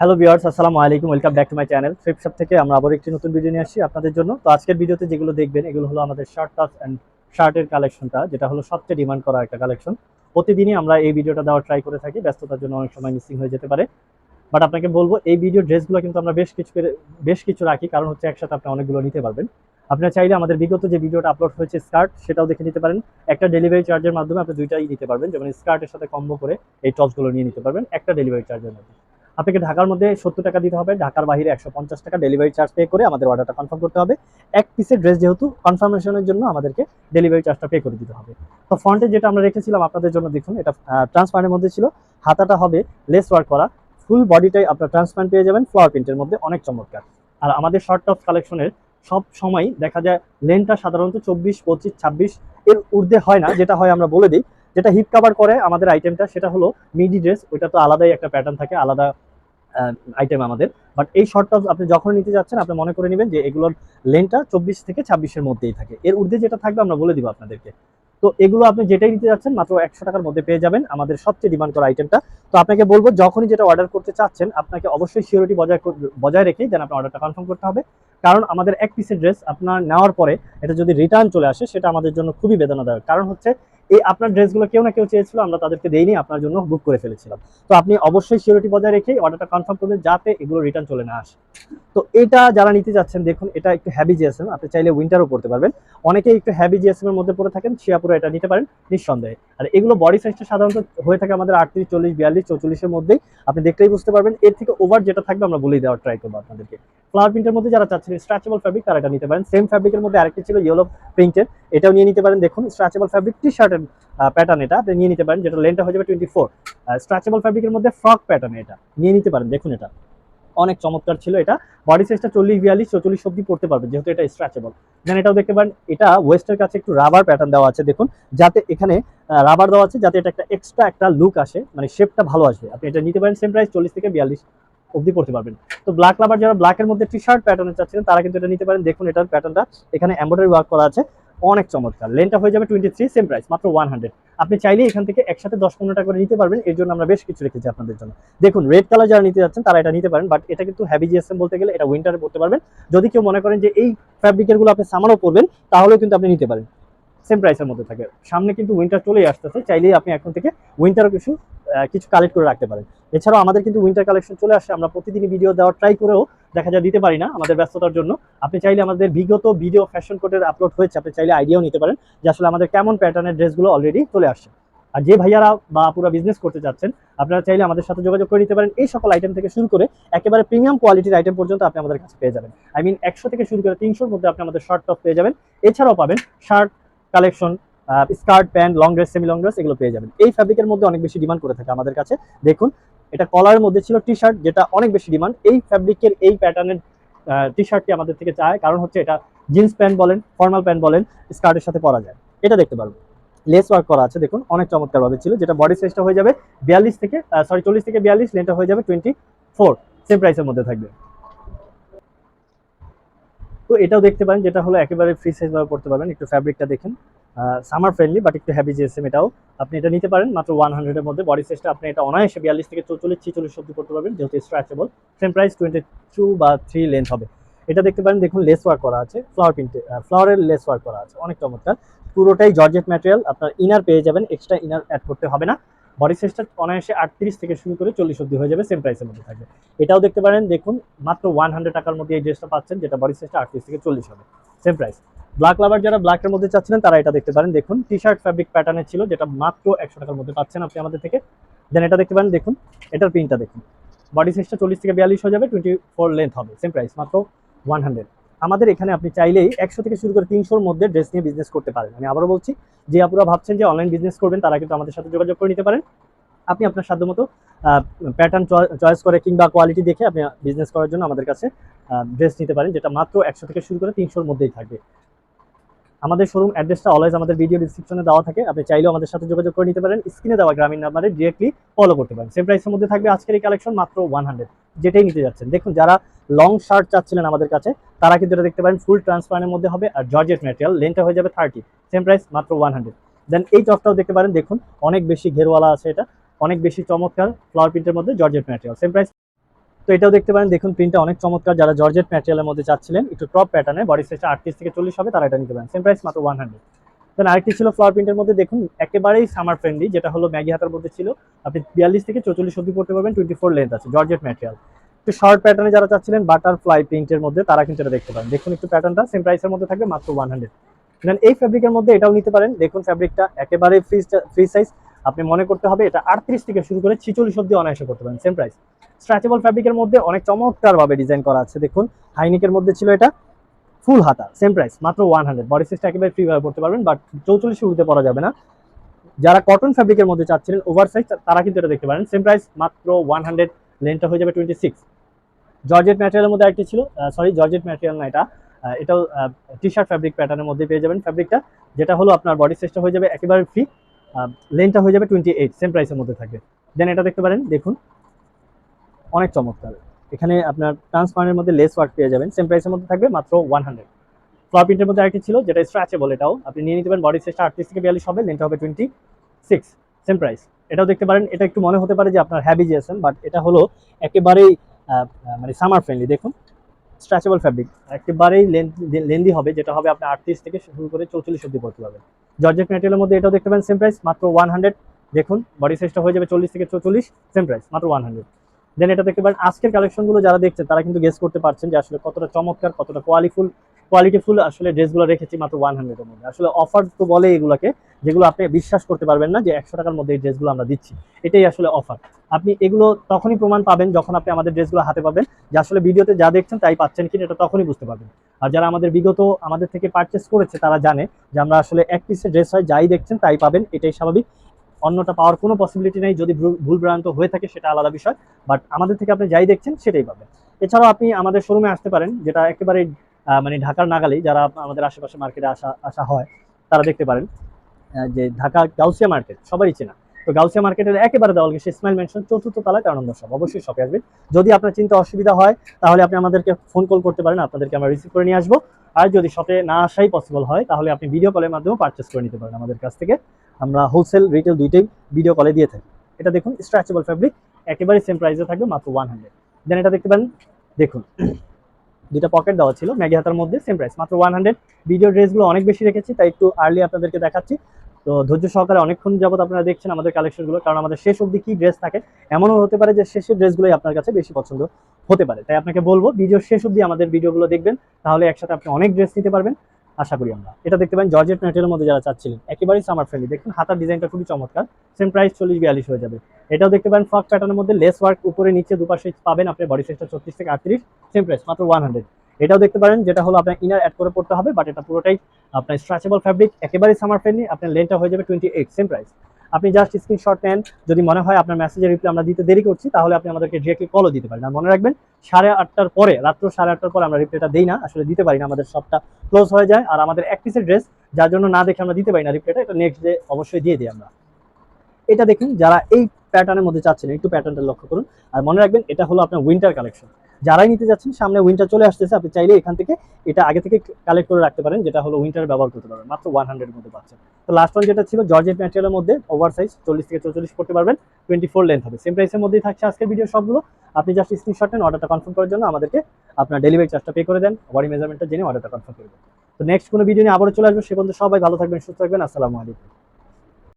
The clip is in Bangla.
হ্যালো ভিউয়ার্স আসসালামু আলাইকুম welcome back to my channel Flip Shop থেকে আমরা আবার একটি নতুন ভিডিও নিয়ে আসি আপনাদের জন্য। তো আজকের ভিডিওতে যেগুলো দেখবেন, এগুলো হলো আমাদের শার্ট টাচ অ্যান্ড শার্টের কালেকশনটা যেটা হলো সবচেয়ে ডিমান্ড করা একটা কালেকশন প্রতিদিনই আমরা এই ভিডিওটা দেওয়ার ট্রাই করে থাকি, ব্যস্ততার জন্য অনেক সময় মিসিং হয়ে যেতে পারে। বাট আপনাকে বলব, এই ভিডিও ড্রেসগুলো কিন্তু আমরা বেশ কিছু বেশ কিছু রাখি, কারণ হচ্ছে একসাথে আপনি অনেকগুলো নিতে পারবেন। আপনারা চাইলে আমাদের বিগত যে ভিডিওটা আপলোড হয়েছে স্কার্ট সেটাও দেখে নিতে পারেন। একটা ডেলিভারি চার্জের মাধ্যমে আপনি দুইটাই নিতে পারবেন, যেমন স্কার্টের সাথে কম্বো করে এই টপসগুলো নিয়ে নিতে পারবেন, একটা ডেলিভারি চার্জের মধ্যে আপনাকে ঢাকার মধ্যে সত্তর টাকা দিতে হবে, ঢাকার বাইরে একশো পঞ্চাশ টাকা ডেলিভারি চার্জ পে করে আমাদের অর্ডারটা কনফার্ম করতে হবে। এক পিসের ড্রেস যেহেতু কনফার্মেশনের জন্য আমাদেরকে ডেলিভারি চার্জটা পে করে দিতে হবে। তো ফ্রন্টে যেটা আমরা রেখেছিলাম আপনাদের জন্য দেখুন, এটা ট্রান্সপারেন্টের মধ্যে ছিল। হাতাটা হবে লেস ওয়ার্ক করা ফুল বডিটাই আপনার ট্রান্সপারেন্ট পেয়ে যাবেন ফ্লাওয়ার প্রিন্টের মধ্যে অনেক চমৎকার। আর আমাদের শর্ট টপ কালেকশনের সব সময় দেখা যায় লেনটা সাধারণত চব্বিশ, পঁচিশ, ছাব্বিশ এর ঊর্ধ্বে হয় না, যেটা হয় আমরা বলে দিই। যেটা হিপ কাভার করে আমাদের আইটেমটা সেটা হলো মিডি ড্রেস ওইটা তো আলাদাই একটা প্যাটার্ন থাকে, আলাদা আইটেম আমাদের। বাট এই শর্ট টপ আপনি যখন নিতে যাচ্ছেন, আপনি মনে করে নেবেন যে এগুলোর লেনটা চব্বিশ থেকে ছাব্বিশের মধ্যেই থাকে। এর ঊর্ধ্বে যেটা থাকবে আমরা বলে দিব আপনাদেরকে। তো এগুলো আপনি যেটাই নিতে যাচ্ছেন, মাত্র একশো টাকার মধ্যে পেয়ে যাবেন আমাদের সবচেয়ে ডিমান্ড করা আইটেমটা তো আপনাকে বলব, যখনই যেটা অর্ডার করতে চাচ্ছেন, আপনাকে অবশ্যই সিওরিটি বজায় বজায় রেখেই যেন আপনার অর্ডারটা কনফার্ম করতে হবে। কারণ আমাদের এক পিসের ড্রেস আপনার নেওয়ার পরে, এটা যদি রিটার্ন চলে আসে, সেটা আমাদের জন্য খুবই বেদনাদায়ক। কারণ হচ্ছে এই আপনার ড্রেসগুলো কেউ না কেউ চেয়েছিল, আমরা তাদেরকে দেইনি, আপনার জন্য বুক করে ফেলেছিলাম। তো আপনি অবশ্যই সিওরিটি বজায় রেখেই অর্ডারটা কনফার্ম করবেন যাতে এগুলো রিটার্ন চলে না আসে। তো এটা যারা নিতে যাচ্ছেন, দেখুন, এটা একটু হ্যাভি জিএসএম আপনি চাইলে উইন্টারও পড়তে পারবেন। অনেকেই একটু হ্যাভি জিএসএম এর মধ্যে পড়ে থাকেন, শিয়াপুরে এটা নিতে পারেন, নিঃসন্দেহে। আর এগুলো বডি সাইজটা সাধারণত হয়ে থাকে আমাদের আটত্রিশ, চল্লিশ, বিয়াল্লিশ, চৌচল্লিশের মধ্যেই। আপনি দেখলেই বুঝতে পারবেন। এর থেকে ওভার যেটা থাকবে আমরা বলেই দেওয়ার ট্রাই করব আপনাদেরকে। ফ্লাওয়ার প্রিন্টের মধ্যে যারা চাচ্ছেন স্ট্রেচেবল ফ্যাব্রিক তারা এটা নিতে পারেন। সেম ফ্যাব্রিকের মধ্যে আরেকটি ছিল ইয়েলো প্রিন্টের এটাও নিয়ে নিতে পারেন। দেখুন স্ট্রেচেবল ফ্যাব্রিক টি শার্টের প্যাটার্ন এটা। আপনি নিয়ে নিতে পারেন, যেটা লেনটা হয়ে যাবে টোয়েন্টি ফোর স্ট্রেচেবল ফ্যাব্রিকের মধ্যে ফ্রক প্যাটার্ন এটা। নিয়ে নিতে পারেন। দেখুন এটা। অনেক চমৎকার ছিল এটা। বডি সাইজটা চল্লিশ বিয়াল্লিশ চল্লিশ অব্দি পড়তে পারবে, যেহেতু এটা স্ট্রেচেবল দেন এটাও দেখতে পারেন, এটা ওয়েস্টের কাছে একটু রাবার প্যাটার্ন দেওয়া আছে, দেখুন। যাতে এখানে রাবার দেওয়া আছে, যাতে এটা একটা এক্সট্রা একটা লুক আসে মানে শেপটা ভালো আসবে। আপনি এটা নিতে পারেন সেম প্রাইস চল্লিশ থেকে বিয়াল্লিশ অব্দি পড়তে পারবেন। তো ব্ল্যাক লাভার যারা ব্ল্যাকের মধ্যে টি শার্ট প্যাটার্নে চাচ্ছিলেন, তারা কিন্তু এটা নিতে পারেন। দেখুন, এটার প্যাটার্নটা এখানে এম্ব্রয়ডারি ওয়ার্ক করা আছে। অনেক চমৎকার। লেনটা হয়ে যাবে টোয়েন্টি থ্রি সেম প্রাইস মাত্র ওয়ান হান্ড্রেড আপনি চাইলে এখান থেকে একসাথে দশ পনেরো টাকা করে নিতে পারবেন, এর জন্য আমরা বেশ কিছু রেখেছি আপনাদের জন্য। দেখুন রেড কালার যারা নিতে যাচ্ছেন, তারা এটা নিতে পারেন বাট এটা কিন্তু হ্যাভি জিএসএম বলতে গেলে এটা উইন্টারে পড়তে পারবেন। যদি কেউ মনে করেন যে এই ফ্যাব্রিকেরগুলো আপনি সামারও পরবেন, তাহলেও কিন্তু আপনি নিতে পারেন। সেম প্রাইসের মধ্যে থাকে। সামনে কিন্তু উইন্টার চলেই আসতেছে, চাইলেই আপনি এখন থেকে উইন্টারও কিছু কিছু কালেক্ট করে রাখতে পারেন। এছাড়াও আমাদের কিন্তু উইন্টার কালেকশন চলে আসে, আমরা প্রতিদিনই ভিডিও দেওয়ার ট্রাই করেও দেখা যায় দিতে পারি না আমাদের ব্যস্ততার জন্য। আপনি চাইলে আমাদের বিগত ভিডিও ফ্যাশন কোডের আপলোড হয়েছে, আপনি চাইলে আইডিয়াও নিতে পারেন যে আসলে আমাদের কেমন প্যাটার্নের ড্রেসগুলো অলরেডি চলে আসছে। আর যে ভাইয়ারা বা পুরো বিজনেস করতে চাচ্ছেন, আপনারা চাইলে আমাদের সাথে যোগাযোগ করে নিতে পারেন। এই সকল আইটেম থেকে শুরু করে একেবারে প্রিমিয়াম কোয়ালিটির আইটেম পর্যন্ত আপনি আমাদের কাছে পেয়ে যাবেন। আই মিন একশো থেকে শুরু করে তিনশোর মধ্যে আপনি আমাদের শর্ট টপ পেয়ে যাবেন। এছাড়াও পাবেন shirt collection skirt pant long dress semi long dress এগুলো পেয়ে যাবেন। এই ফ্যাব্রিকের মধ্যে অনেক বেশি ডিমান্ড করে থাকে আমাদের কাছে। দেখুন এটা কলারের মধ্যে ছিল টি শার্ট যেটা অনেক বেশি ডিমান্ড এই ফ্যাব্রিকের এই প্যাটার্নের টি শার্টটি আমাদের থেকে চায়, কারণ হচ্ছে এটা জিন্স প্যান্ট বলেন ফর্মাল প্যান্ট বলেন স্কার্টের সাথে পরা যায়। এটা দেখতে পারবেন লেস ওয়ার্ক করা আছে, দেখুন, অনেক চমৎকারভাবে ছিল, যেটা বডি সাইজটা হয়ে যাবে বিয়াল্লিশ থেকে সরি চল্লিশ থেকে বিয়াল্লিশ লেনটা হয়ে যাবে টোয়েন্টি ফোর সেম প্রাইসের মধ্যে থাকবে। তো এটাও দেখতে পারেন, যেটা হলো একেবারে ফ্রি সাইজ ভাবে পড়তে পারবেন, একটু ফ্যাব্রিকটা দেখেন। সামার ফ্রেন্ডলি বাট একটু হ্যাভি জিএসএম এটাও আপনি এটা নিতে পারেন। মাত্র ওয়ান হান্ড্রেডের মধ্যে। বডি সাইজটা আপনি এটা অনায়াসে বিয়াল্লিশ থেকে চৌচল্লিশ, ছিচল্লিশ অব্দি করতে পারবেন, যেহেতু stretchable same price twenty two বা থ্রি লেন্থ হবে। এটা দেখতে পারেন, দেখুন লেস ওয়ার্ক করা আছে। ফ্লাওয়ার প্রিন্টে ফ্লাওয়ারের লেস ওয়ার্ক করা আছে। অনেক চমৎকার। পুরোটাই জর্জেট ম্যাটেরিয়াল আপনার ইনার পেয়ে যাবেন এক্সট্রা ইনার অ্যাড করতে হবে না। বডি সাইজটা অনায়াসে আটত্রিশ থেকে শুরু করে চল্লিশ অব্দি হয়ে যাবে সেম প্রাইসের মধ্যে থাকবে। এটাও দেখতে পারেন, দেখুন, মাত্র ওয়ান হান্ড্রেড টাকার মধ্যে এই ড্রেসটা পাচ্ছেন, যেটা বডি সাইজটা আটত্রিশ থেকে চল্লিশ হবে। সেম প্রাইস ব্ল্যাক লাভার যারা ব্ল্যাকের মধ্যে চাচ্ছিলেন, তারা এটা দেখতে পারেন। দেখুন টি শার্ট ফ্যাব্রিক প্যাটার্নের ছিল, যেটা মাত্র একশো টাকার মধ্যে পাচ্ছেন আপনি আমাদের থেকে। দেন এটা দেখতে পারেন, দেখুন, এটার প্রিন্টটা দেখুন। বডি সাইজটা চল্লিশ থেকে বিয়াল্লিশ হয়ে যাবে টোয়েন্টি ফোর লেন্থ হবে সেম প্রাইস মাত্র ওয়ান হান্ড্রেড আমাদের এখানে আপনি চাইলেই একশো থেকে শুরু করে তিনশোর মধ্যে ড্রেস নিয়ে বিজনেস করতে পারেন। আমি আবারও বলছি, যে আপনারা ভাবছেন যে অনলাইন বিজনেস করবেন, তারা কিন্তু আমাদের সাথে যোগাযোগ করে নিতে পারেন। আপনি আপনার সাধ্য মতো প্যাটার্ন চয়েস করে কিংবা কোয়ালিটি দেখে আপনি বিজনেস করার জন্য আমাদের কাছে ড্রেস নিতে পারেন যেটা মাত্র একশো থেকে শুরু করে তিনশোর মধ্যেই থাকবে। আমাদের শোরুম অ্যাড্রেসটা অলওয়েজ আমাদের ভিডিও ডিসক্রিপশনে দেওয়া থাকে। আপনি চাইলেও আমাদের সাথে যোগাযোগ করে নিতে পারেন। স্ক্রিনে দেওয়া গ্রামীণ নাম্বারে ডিরেক্টলি ফলো করতে পারেন। সেম প্রাইসের মধ্যে থাকবে আজকের এই কালেকশন মাত্র ওয়ান হান্ড্রেড যেটাই নিতে যাচ্ছেন। দেখুন, যারা লং শার্ট চাচ্ছিলেন আমাদের কাছে, তারা কিন্তু এটা দেখতে পারেন। ফুল ট্রান্সপারেন্টের মধ্যে হবে আর জর্জেট ম্যাটেরিয়াল লেনটা হয়ে যাবে থার্টি সেম প্রাইস মাত্র ওয়ান হান্ড্রেড দেন এই টপটাও দেখতে পারেন। দেখুন, অনেক বেশি ঘেরওয়ালা আছে এটা। অনেক বেশি চমৎকার ফ্লাওয়ার প্রিন্টের মধ্যে জর্জেট ম্যাটেরিয়াল সেম প্রাইস এটাও দেখতে পারেন, দেখুন প্রিন্টটা অনেক চমৎকার, যারা জর্জেট ম্যাটেরিয়ালের মধ্যে চাচ্ছিলেন, একটু ক্রপ প্যাটার্নে বডি সাইজটা আটত্রিশ থেকে চল্লিশ হবে, তারা এটা নিতে পারেন। সেম প্রাইস মাত্র ওয়ান হান্ড্রেড দেন আরেকটি ছিল ফ্লাওয়ার প্রিন্টের মধ্যে, দেখুন, একেবারেই সামার ফ্রেন্ডলি যেটা হলো ম্যাগি হাতার মধ্যে ছিল। আপনি বিয়াল্লিশ থেকে চৌচল্লিশ অব্দি পড়তে পারবেন টোয়েন্টি ফোর লেন্থ আছে জর্জেট ম্যাটেরিয়াল একটু শর্ট প্যাটার্নে যারা চাচ্ছিলেন বাটারফ্লাই প্রিন্টের মধ্যে, তারা কিন্তু এটা দেখতে পারেন। দেখুন একটু প্যাটার্নটা সেম প্রাইসের মধ্যে থাকবে মাত্র ওয়ান হান্ড্রেড দেন এই ফ্যাব্রিকের মধ্যে এটাও নিতে পারেন, দেখুন ফ্যাব্রিকটা একেবারে ফ্রি ফ্রি সাইজ আপনি মনে করতে হবে, এটা আটত্রিশ থেকে শুরু করে ছিচল্লিশ অব্দি অনায়াসে করতে পারেন সেম প্রাইস স্ট্রেচেবল ফ্যাব্রিকের মধ্যে অনেক চমৎকার ভাবে ডিজাইন করা আছে। দেখুন, হাইনিকের মধ্যে ছিল এটা ফুল হাতা সেম প্রাইস মাত্র ওয়ান হান্ড্রেড বডি সাইজটা একেবারে ফ্রি ভাবে পড়তে পারবেন বাট চৌচল্লিশে উঠতে পরা যাবে না। যারা কটন ফ্যাব্রিকের মধ্যে চাচ্ছিলেন ওভার সাইজ তারা কিন্তু এটা দেখতে পারেন। সেম প্রাইস মাত্র ওয়ান হান্ড্রেড লেনটা হয়ে যাবে টোয়েন্টি সিক্স জর্জেট ম্যাটেরিয়ালের মধ্যে একটি ছিল সরি জর্জেট ম্যাটেরিয়াল না এটা। এটাও টি শার্ট ফ্যাব্রিক প্যাটার্নের মধ্যে পেয়ে যাবেন ফ্যাব্রিকটা যেটা হলো আপনার বডি সাইজটা হয়ে যাবে একেবারে ফ্রি লেনটা হয়ে যাবে টোয়েন্টি এইট সেম প্রাইসের মধ্যে থাকবে। দেন এটা দেখতে পারেন, দেখুন অনেক চমৎকার। এখানে আপনার ট্রান্সপারেন্টের মধ্যে লেস ওয়ার্ক পেয়ে যাবেন। সেম প্রাইসের মধ্যে থাকবে মাত্র ওয়ান হান্ড্রেড ফ্লার প্রিন্টের মধ্যে আরেকটি ছিল, যেটা স্ট্রেচেবল এটাও। আপনি নিয়ে নিতে পারেন বডি সাইজটা আটত্রিশ থেকে বিয়াল্লিশ হবে লেনটা হবে টোয়েন্টি সিক্স সেম প্রাইস এটাও দেখতে পারেন, এটা একটু মনে হতে পারে যে আপনার হ্যাভি জিএসএম বাট এটা হলো একেবারেই মানে সামার ফ্রেন্ডলি দেখুন স্ট্রেচেবল ফ্যাব্রিক একেবারেই লেন্দি হবে, যেটা হবে আপনার আটত্রিশ থেকে শুরু করে চৌচল্লিশ অব্দি পড়তে পারবে জর্জেট ম্যাটেরিয়ালের মধ্যে এটাও দেখতে পারেন সেম প্রাইস মাত্র ওয়ান হান্ড্রেড দেখুন বডি সাইজটা হয়ে যাবে চল্লিশ থেকে চৌচল্লিশ সেম প্রাইস মাত্র ওয়ান হান্ড্রেড দেন এটা দেখতে পারেন, আজকের কালেকশনগুলো যারা দেখছেন তারা কিন্তু গেস করতে পারছেন যে আসলে কতটা চমৎকার, কতটা কোয়ালিফুল কোয়ালিটিফুল আসলে ড্রেসগুলো রেখেছি মাত্র ওয়ান হান্ড্রেডের মধ্যে। আসলে অফার তো বলে এগুলোকে, যেগুলো আপনি বিশ্বাস করতে পারবেন না যে একশো টাকার মধ্যে এই ড্রেসগুলো আমরা দিচ্ছি। এটাই আসলে অফার আপনি এগুলো তখনই প্রমাণ পাবেন যখন আপনি আমাদের ড্রেসগুলো হাতে পাবেন। যে আসলে ভিডিওতে যা দেখছেন তাই পাচ্ছেন কিনা এটা তখনই বুঝতে পারবেন। আর যারা আমাদের বিগত, আমাদের থেকে পারচেস করেছে, তারা জানে যে আমরা আসলে এক পিসের ড্রেস হয়, যাই দেখছেন তাই পাবেন, এটাই স্বাভাবিক। অন্যটা পাওয়ার কোনো পসিবিলিটি নেই, যদি ভুল- ভুলভ্রান্ত হয়ে থাকে সেটা আলাদা বিষয় বাট আমাদের থেকে আপনি যাই দেখছেন সেটাই পাবেন। এছাড়াও আপনি আমাদের শোরুমে আসতে পারেন, যেটা একেবারে মানে ঢাকার নাগালেই যারা আমাদের আশেপাশে মার্কেটে আসা আসা হয়, তারা দেখতে পারেন যে ঢাকা গাউসিয়া মার্কেট সবারই চেনা। তো গাউসিয়া মার্কেটের একেবারে দেওয়াল গেছে ইসমাইল মেনশন চতুর্থ তলায় তেরো নম্বর অবশ্যই শপে আসবেন। যদি আপনার চিন্তা অসুবিধা হয়, তাহলে আপনি আমাদেরকে ফোন কল করতে পারেন, আপনাদেরকে আমরা রিসিভ করে নিয়ে আসব। আর যদি শপে না আসাই পসিবল হয়, তাহলে আপনি ভিডিও কলের মাধ্যমেও পারচেস করে নিতে পারেন আমাদের কাছ থেকে। আমরা হোলসেল রিটেল দুইটাই ভিডিও কলে দিয়ে থাকি। এটা দেখুন স্ট্রেচেবল ফ্যাব্রিক একেবারে সেম প্রাইসে থাকবে মাত্র ওয়ান হান্ড্রেড দেন এটা দেখতে পারেন, দেখুন, দুইটা পকেট দেওয়া ছিল, ম্যাগি হাতার মধ্যে সেম প্রাইস মাত্র ওয়ান হান্ড্রেড ভিডিও ড্রেসগুলো অনেক বেশি রেখেছি, তাই একটু আর্লি আপনাদেরকে দেখাচ্ছি। তো ধৈর্য সহকারে অনেকক্ষণ যাবত আপনারা দেখছেন আমাদের কালেকশনগুলো কারণ আমাদের শেষ অবধি কি ড্রেস থাকে, এমনও হতে পারে যে শেষের ড্রেসগুলোই আপনার কাছে বেশি পছন্দ হতে পারে। তাই আপনাকে বলব ভিডিও শেষ অবধি আমাদের ভিডিওগুলো দেখবেন, তাহলে একসাথে আপনি অনেক ড্রেস নিতে পারবেন। আশা করি আমরা। এটা দেখতে পারেন জর্জেট ম্যাটেরিয়ালের মধ্যে যারা চাচ্ছিলেন, একেবারেই সামার ফ্রেন্ডলি দেখুন, হাতার ডিজাইনটা খুবই চমৎকার। সেম প্রাইস চল্লিশ বিয়াল্লিশ হয়ে যাবে। এটাও দেখতে পারেন ফ্রক প্যাটার্নের মধ্যে লেস ওয়ার্ক উপরে নিচে দুপাশে পাবেন আপনি বডি সাইজটা ছত্রিশ থেকে আটত্রিশ সেম প্রাইস মাত্র ওয়ান হান্ড্রেড এটাও দেখতে পারেন, যেটা হলো আপনার ইনার অ্যাড করে পড়তে হবে বাট এটা পুরোটাই আপনার স্ট্রাচেবল ফ্যাব্রিক একেবারেই সামার ফ্রেন্ডলি আপনার লেনটা হয়ে যাবে টোয়েন্টি এইট সেম প্রাইস আপনি জাস্ট স্ক্রিনশট নেন। যদি মনে হয় আপনার মেসেজের রিপ্লাই আমরা দিতে দেরি করছি, তাহলে আপনি আমাদেরকে ডিরেক্টলি কলও দিতে পারেন। আর মনে রাখবেন, সাড়ে আটটার পরে, রাত্র সাড়ে আটটার পরে আমরা রিপ্লাইটা দিই না। আসলে দিতে পারি না, আমাদের সবটা ক্লোজ হয়ে যায়। আর আমাদের এক পিসের ড্রেস যার জন্য না দেখে আমরা দিতে পারি না রিপ্লাইটা এটা নেক্সট ডে অবশ্যই দিয়ে দিই আমরা। এটা দেখুন, যারা এই প্যাটার্নের মধ্যে চাচ্ছেন, একটু প্যাটার্নটা লক্ষ্য করুন। আর মনে রাখবেন, এটা হলো আপনার উইন্টার কালেকশন যারাই নিতে যাচ্ছেন, সামনে উইন্টার চলে আসতেছে, আপনি চাইলে এখান থেকে এটা আগে থেকে কালেক্ট করে রাখতে পারেন, যেটা হলো উইন্টার ব্যবহার করতে পারবেন, মাত্র ওয়ান হান্ড্রেডের মধ্যে পাচ্ছেন। তো লাস্ট ওয়ান যেটা ছিল জর্জেট ম্যাটেরিয়ালের মধ্যে ওভার সাইজ চল্লিশ থেকে চৌচল্লিশ করতে পারবেন টোয়েন্টি ফোর লেন্থ হবে সেম প্রাইসের মধ্যেই থাকছে আজকের ভিডিও সবগুলো। আপনি জাস্ট স্ক্রিনশট নেন অর্ডারটা কনফার্ম করার জন্য আমাদেরকে আপনার ডেলিভারি চার্জটা পে করে দেন বডি মেজারমেন্টটা জেনে অর্ডারটা কনফার্ম করে দেন। তো নেক্সট কোনো ভিডিও নিয়ে আবারও চলে আসব, সে পর্যন্ত সবাই ভালো থাকবেন, সুস্থ থাকবেন, আসসালামু আলাইকুম।